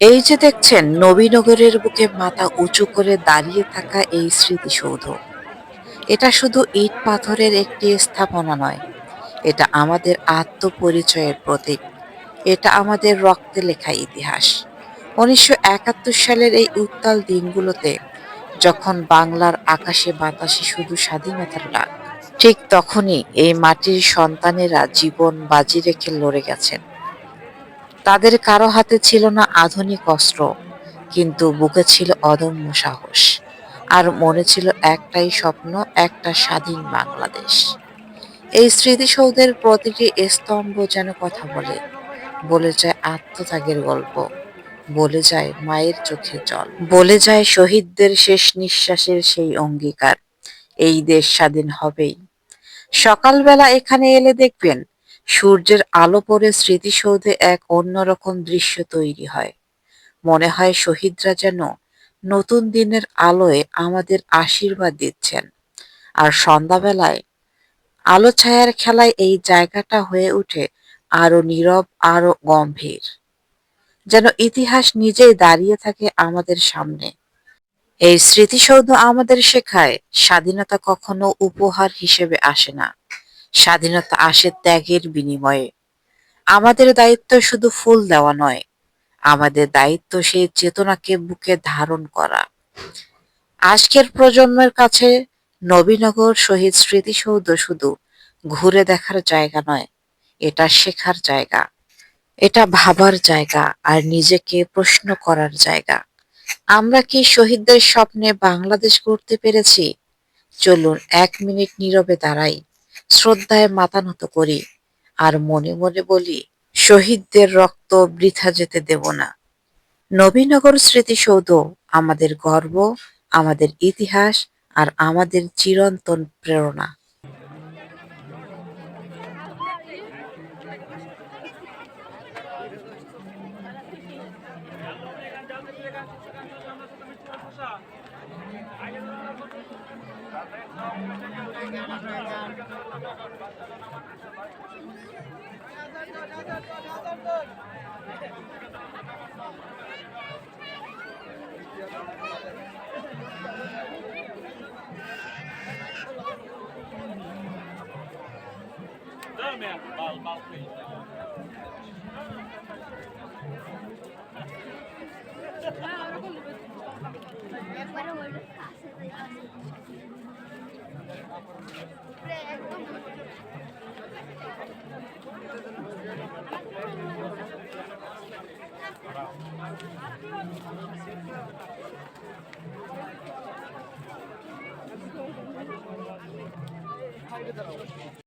এই যে দেখছেন, নবীনগরের বুকে মাথা উঁচু করে দাঁড়িয়ে থাকা এই স্মৃতিসৌধ। এটা শুধু ইট পাথরের একটি স্থাপনা নয়, এটা আমাদের আত্মপরিচয়ের প্রতীক। এটা আমাদের রক্তে লেখা ইতিহাস। উনিশশো একাত্তর সালের এই উত্তাল দিনগুলোতে যখন বাংলার আকাশে বাতাসে শুধু স্বাধীনতার ডাক, ঠিক তখনই এই মাটির সন্তানেরা জীবন বাজি রেখে লড়ে গেছেন। তাদের কারও হাতে ছিল না আধুনিক অস্ত্র, কিন্তু বুকে ছিল অদম্য সাহস। আর মনে ছিল একটাই স্বপ্ন, একটা স্বাধীন বাংলাদেশ। এই স্মৃতিসৌধের প্রতিটি স্তম্ভ যেন কথা বলে। বলে যায় আত্মত্যাগের গল্প। বলে যায় মায়ের চোখে জল। বলে যায় শহীদদের শেষ নিঃশ্বাসের সেই অঙ্গীকার। এই দেশ স্বাধীন হবেই। সকালবেলা এখানে এলে দেখবেন সূর্যের আলো পড়ে স্মৃতিসৌধে এক অন্যরকম দৃশ্য তৈরি হয়। মনে হয় শহীদরা যেন নতুন দিনের আলোয় আমাদের আশীর্বাদ দিচ্ছেন। আর সন্ধ্যাবেলায় আলো ছায়ার খেলায় এই জায়গাটা হয়ে ওঠে আরও নীরব, আরও গম্ভীর। যেন ইতিহাস নিজেই দাঁড়িয়ে থাকে আমাদের সামনে। এই স্মৃতিসৌধ আমাদের শেখায় স্বাধীনতা কখনো উপহার হিসেবে আসে না। স্বাধীনতা আসে ত্যাগের বিনিময়ে। আমাদের দায়িত্ব শুধু ফুল দেওয়া নয়, আমাদের দায়িত্ব সেই চেতনাকে বুকে ধারণ করা। আজকের প্রজন্মের কাছে নবীনগর শহীদ স্মৃতিসৌধ শুধু ঘুরে দেখার জায়গা নয়, এটা শেখার জায়গা। এটা ভাবার জায়গা আর নিজেকে প্রশ্ন করার জায়গা। আমরা কি শহীদদের স্বপ্নে বাংলাদেশ গড়তে পেরেছি? চলুন এক মিনিট নীরবে দাঁড়াই। শ্রদ্ধায় মাথা নত করি আর মনে মনে বলি, শহীদদের রক্ত বৃথা যেতে দেব না। নবীনগর স্মৃতিসৌধ আমাদের গর্ব, আমাদের ইতিহাস আর আমাদের চিরন্তন প্রেরণা। Dame bal, bal, please. Wow. একদম